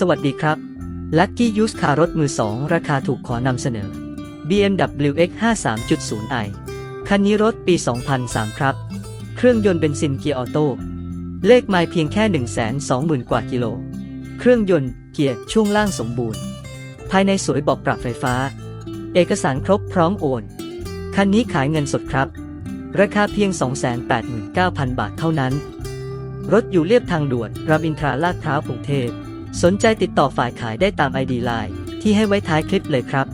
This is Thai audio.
สวัสดีครับ Lucky Use คารถมือ 2 ราคาถูกขอนำเสนอ BMW X5 3.0i คันนี้รถปี 2003 ครับ เครื่องยนต์เบนซินเกียร์ออโต้ เลขไมล์เพียงแค่ 120,000 กว่ากิโล เครื่องยนต์เกียร์ช่วงล่างสมบูรณ์ ภายในสวยบอกปรับไฟฟ้า เอกสารครบพร้อมโอน คันนี้ขายเงินสดครับ ราคาเพียง 289,000 บาทเท่านั้น รถอยู่เรียบทางด่วนรามอินทราลาดพร้าวกรุงเทพ สนใจติดต่อฝ่ายขายได้ตามไอดีไลน์ที่ให้ไว้ท้ายคลิปเลยครับ